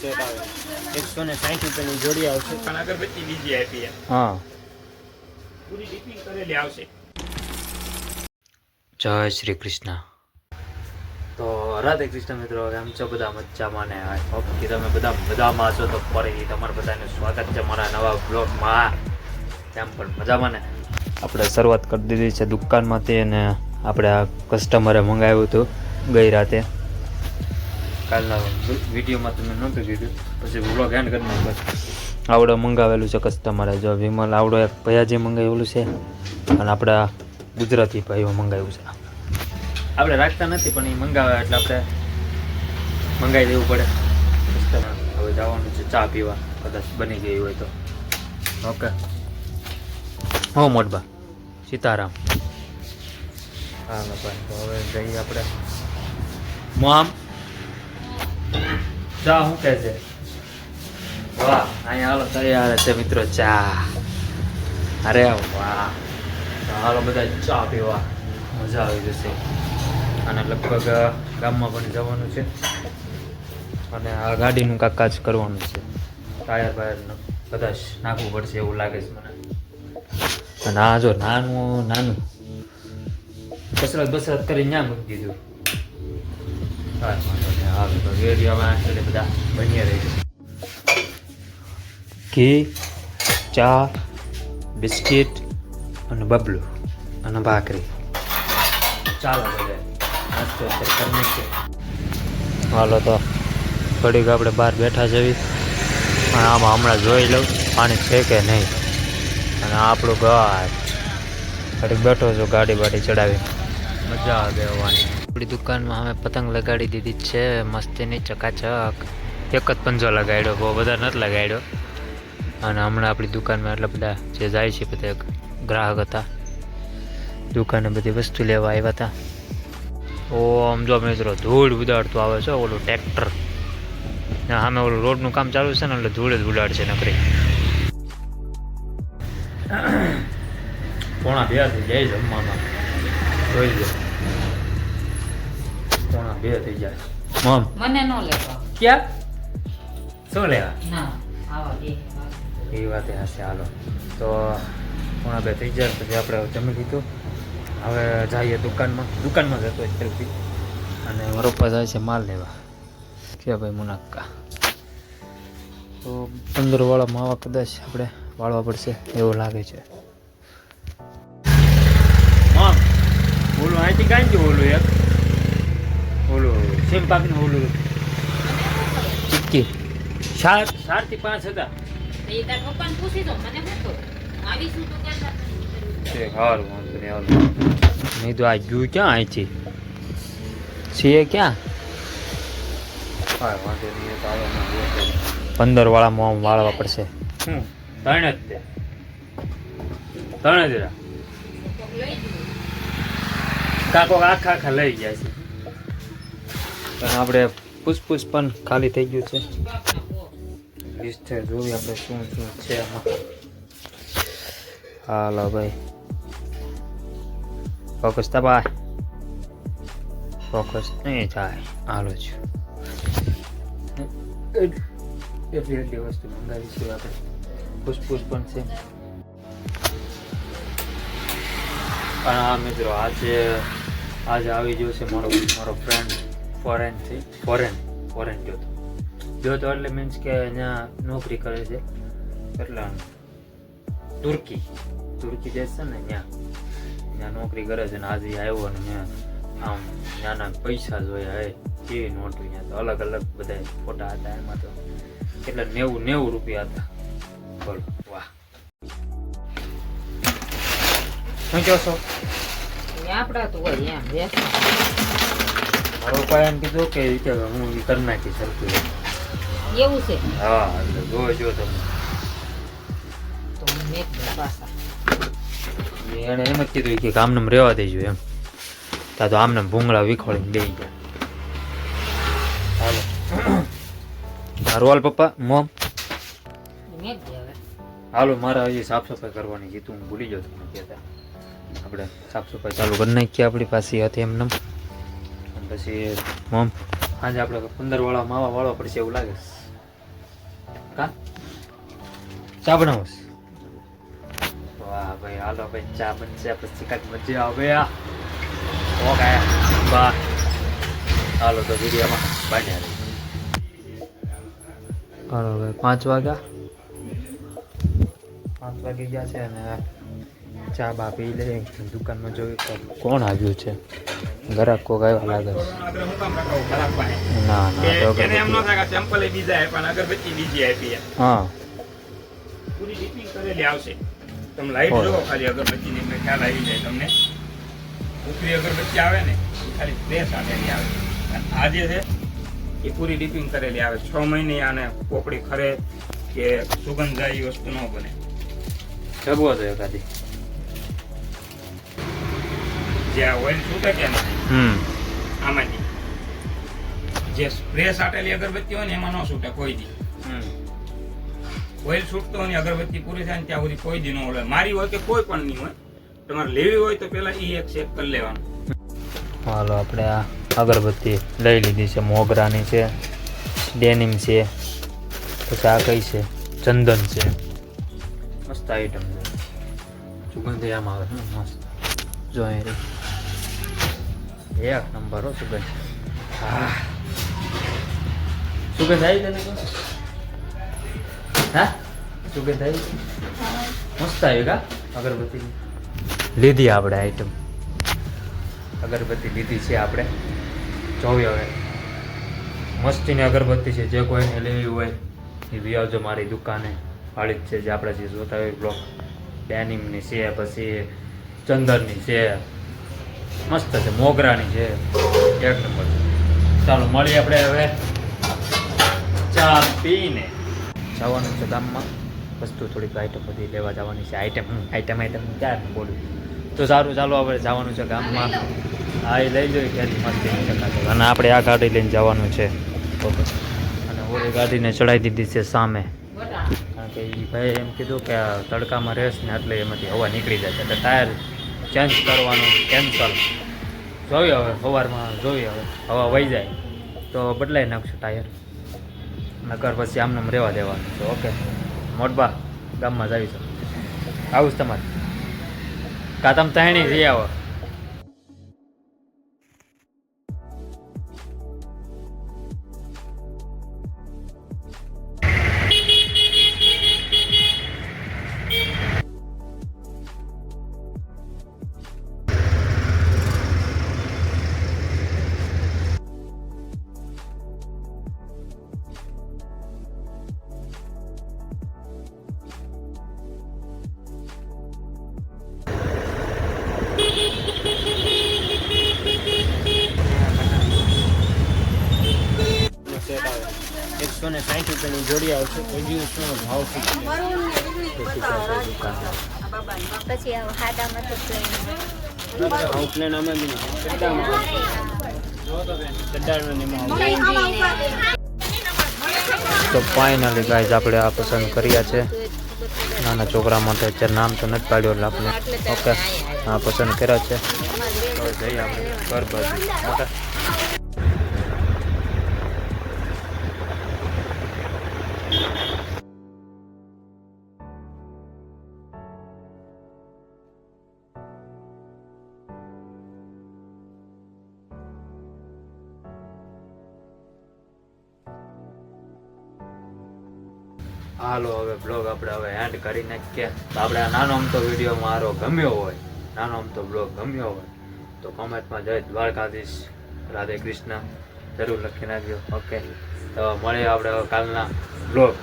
સાઠ રૂપિયાની જોડી આવશે હા જય શ્રી કૃષ્ણ. તો રાધે કૃષ્ણ મિત્રો, કેમ છો બધા મજામાં ને? આઈ હોપ કે તમે બધા મજામાં છો. તો ફરી તમારા બધાનું સ્વાગત છે મારા નવા બ્લોગમાં કેમ પણ મજામાં ને? આપણે શરૂઆત કરી દીધી છે દુકાનમાંથી અને આપણે આ કસ્ટમરે મંગાવ્યું હતું ગઈ રાતે. કાલના વિડીયોમાં તમે નહોતું કીધું પછી વ્લોગ એન્ડ કરી નાખ્યો આવડો મંગાવેલું છે કસ્ટમરે જો વિમલ આવડો એક ભૈયાજી મંગાવેલું છે અને આપણા ગુજરાતી ભાઈઓ મંગાવ્યું છે. આપણે રાખતા નથી પણ એ મંગાવે એટલે આપણે મંગાવી દેવું પડે. કસ્ટમર હવે જવાનું છે ચા પીવા. કદાચ બની ગઈ હોય તો. ઓકે. હો મોટબા સીતારામ. હા ભાઈ તો હવે જઈએ આપણે. મોમ ચા શું કહે છે? વાહ, અહીંયા હાલો, તૈયાર છે મિત્રો ચા. અરે વાહ હાલો બધા ચા પીવા. મજા આવી જશે. અને લગભગ ગામમાં પણ જવાનું છે. અને આ ગાડીનું કામકાજ કરવાનું છે. ટાયર બાયરનું. કદાચ નાખવું પડશે એવું લાગે છે મને. અને આ જો નાનું નાનું. કસરત બસરત કરી ત્યાં મૂકી દીધું. ઘી ચા બિસ્કિટ અને બબલું અને ભાખરી. ચાલો હાલો તો ઘડીક આપણે બહાર બેઠા જવી. અને આમાં હમણાં જોઈ લઉં પાણી છે કે નહીં. અને આપણું ઘાટ ઘડીક બેઠો છું ગાડી બાડી ચડાવી. મજા આવે હોવાની આપણી દુકાનમાં અમે પતંગ લગાડી દીધી છે, મસ્તીની ચકાચક. એક જ પંજો લગાડ્યો, બહુ બધા નથી લગાડ્યો. અને હમણાં આપણી દુકાનમાં એટલા બધા જે જાય છે, બધા ગ્રાહક હતા. દુકાને બધી વસ્તુ લેવા આવ્યા હતા. ઓ, આમ જો મિત્રો, ધૂળ ઉડાડતું આવે છે, ઓલું ટ્રેક્ટર. ને સામે ઓલું રોડનું કામ ચાલુ છે ને, એટલે ધૂળ જ ઉડાડશે નકરી. પોણા બે થઈ જાય જમવામાં. જોઈ લો. પોણા બે થઈ જાય. મમ. મને નો લેવા. ક્યાં? શું લેવા? ના આવા બે. એ વાતે હશે હાલો. તો પોણા બે થઈ જાય પછી આપણે જમી લીધું હવે જઈએ દુકાનમાં. દુકાનમાં જતો હોય ફરીથી અને મારો જાય છે માલ લેવા. કે ભાઈ મુનાક્કા. તો પંદર વાળા માવા કદાચ આપણે વાળવા પડશે એવું લાગે છે. ઓલું અહીંથી કાંઈ જ ઓલું એક ઓલું સેમ પાકનું ઓલું. ચીક્કી. ચારથી પાંચ હતા. એ તાર પપ્પાને પૂછી દો મને શું તો આવીશું દુકાન છે સારું વાંધો નહીં નહીં તો આ ગયું ક્યાં અહીંથી? છીએ ક્યાં? પંદર વાળામાં આમ વાળવા પડશે. હમ ત્રણ જ તે ત્રણ જ કાકો આખા આખા લઈ ગયા છે. પણ આપણે પૂછપૂછ પણ ખાલી થઈ ગયું છે. વિસ્તાર જોઈએ આપણે શું શું છે આમાં. હાલો ભાઈ. ફોકસ તબાય ફોકસ નહીં થાય. હાલો છું એટલી એટલી વસ્તુ મંગાવી છે આપણે. પૂછપૂછ પણ છે. પણ મિત્રો, આજે આજે આવી ગયો છે મારો મારો ફ્રેન્ડ ફોરેનથી ફોરેન. ફોરેન જોતો. જોતો એટલે મીન્સ કે અહીંયા નોકરી કરે છે. એટલે તુર્કી. તુર્કી દેશ છે ને ત્યાં. ત્યાં નોકરી કરે છે ને આજે આવ્યો અને ત્યાં આમ ત્યાંના પૈસા જોયા હે. કેવી નોટો ત્યાં તો અલગ અલગ બધા ફોટા હતા એમાં તો. કેટલા નેવું નેવું રૂપિયા હતા. બોલો. વાહ. શું કહો છો? આપણા તો હોય એમ વેસ મારો પપ્પા એમ કીધું કે રીતે હું એ કરી નાખી સરખું એવું છે? હા એટલે જો તમે. તો પાછા. એણે એમ જ કીધું કે આમને રહેવા દેજો એમ. તા તો આમને ભૂંગળા વિખોળીને બેસી ગયા. હાલો. પપ્પા મોમ હાલો મારે હજી સાફ સફાઈ કરવાની કીધું હું ભૂલી જાઉં તમને કહેતા. આપણે સાફ સફાઈ ચાલુ કરી નાખીએ આપણી પાસે હતી એમને પછી મોમ. આજે આપણે પંદર વાળા માવા વાળવા પડશે એવું લાગે. કા? ચા બનાવો વાહ ભાઈ હાલો ભાઈ ચા બનશે પછી કાંઈક મજા આવે. આ ઓ કાયા બા હાલો તો વિડીયોમાં બાંધ્યા રહી. હાલો ભાઈ પાંચ વાગ્યા. પાંચ વાગી ગયા છે અને ચા બા પી લે. દુકાનમાં જોયું કોણ આવ્યું છે? ગ્રાહક કોક આવ્યા લાગે છે. ના ના તો એમ ન થાય સેમ્પલ બીજા પણ અગરબત્તી બીજી આપી હા. પૂરી ડીપિંગ કરેલી આવશે. તમે લાઈટ. જોવો ખાલી અગરબત્તીની ની ખ્યાલ આવી જાય તમને. ઉપરી અગરબત્તી આવે ને ખાલી ફ્રેશ આવેલી આવે. અને આ જે છે એ પૂરી ડીપિંગ કરેલી આવે. છ મહિને આને પોપડી ખરે કે સુગંધ જાય એ વસ્તુ ન બને. જગવો તો એકાદી. જે આ ઓઇલ છૂટે છે હમ. આમાંથી. જે સ્પ્રે સાટેલી અગરબત્તી હોય ને એમાં ન છૂટે કોઈ દી. ઓઇલ છૂટતો હોય અગરબત્તી પૂરી થાય ને ત્યાં સુધી કોઈ દી ન ઓળે. મારી હોય કે કોઈ પણ નહીં હોય તમારે લેવી હોય તો પેલા એ એક ચેક કરી લેવાનું. હાલો આપણે આ અગરબત્તી લઈ લીધી છે મોગરાની છે ડેનિમ છે પછી આ કઈ છે? ચંદન છે. મસ્ત આઈટમ છે. સુગંધ આમ આવે મસ્ત. જો અહીં એક નંબર હો સુગંધ. હા સુગંધ આવી તને તો? હા? સુગંધ આવી? મસ્ત આવી કા? અગરબત્તી. લીધી આપણે આઈટમ અગરબત્તી લીધી છે આપણે. જોવી હવે. મસ્તીની અગરબત્તી છે. જે કોઈને લેવી હોય એ વ્યાજો મારી દુકાને. વાળી જ છે જે આપણે જે જોતા હોય બ્લોક. ડેનિમની છે, પછી ચંદનની છે. મસ્ત છે મોગરાની છે. એક નંબર. ચાલો મળીએ આપણે હવે. ચા પીને. જવાનું છે ગામમાં. વસ્તુ થોડીક આઈટમ બધી લેવા જવાની છે. આઈટમ આઈટમ આઈટમ ક્યારે બોલું. તો સારું ચાલો આપણે જવાનું છે ગામમાં. હા એ લઈ જોઈએ ક્યાંથી મસ્તી અને આપણે આ ગાડી લઈને જવાનું છે. ઓકે અને ઓલી ગાડીને ચડાવી દીધી છે સામે. કારણ કે એ ભાઈ એમ કીધું કે તડકામાં રહેશ ને એટલે એમાંથી હવા નીકળી જાય છે. એટલે ટાયર ચેન્જ કરવાનું કેન્સલ જોઈએ હવે, સવારમાં જોઈએ હવે. હવા વહી જાય, તો બદલાઈ નાખશું ટાયર. નકર પછી આમને આમ રહેવા દેવાનું છે, ઓકે? મોટબા, ગામમાં જ આવી છે આવું જ તમારે. કાં તમે તાણી જઈ આવો. એકસો ને સાઠ રૂપિયાની જોડી આવશે કોઈ દિવસનો ભાવ પછી હાડામાં પ્લેન આમાં બી. તો ફાઇનલી ગાઈઝ આપણે આ પસંદ કર્યા છે. નાના છોકરા માટે અત્યારે નામ તો નથી પાડ્યું એટલે આપણે ઓકે આ પસંદ કર્યા છે. તો જઈએ આપણે ઘર બાજુ હાલો, હવે બ્લોગ આપણે હવે એન્ડ કરી નાખીએ. તો આપણે આ નાનો અમતો વીડિયો મારો ગમ્યો હોય, નાનો અમતો બ્લોગ ગમ્યો હોય, તો કોમેન્ટમાં જય દ્વારકાધીશ, રાધે કૃષ્ણ જરૂર લખી નાખજો. ઓકે તો મળીએ આપણે કાલના બ્લોગ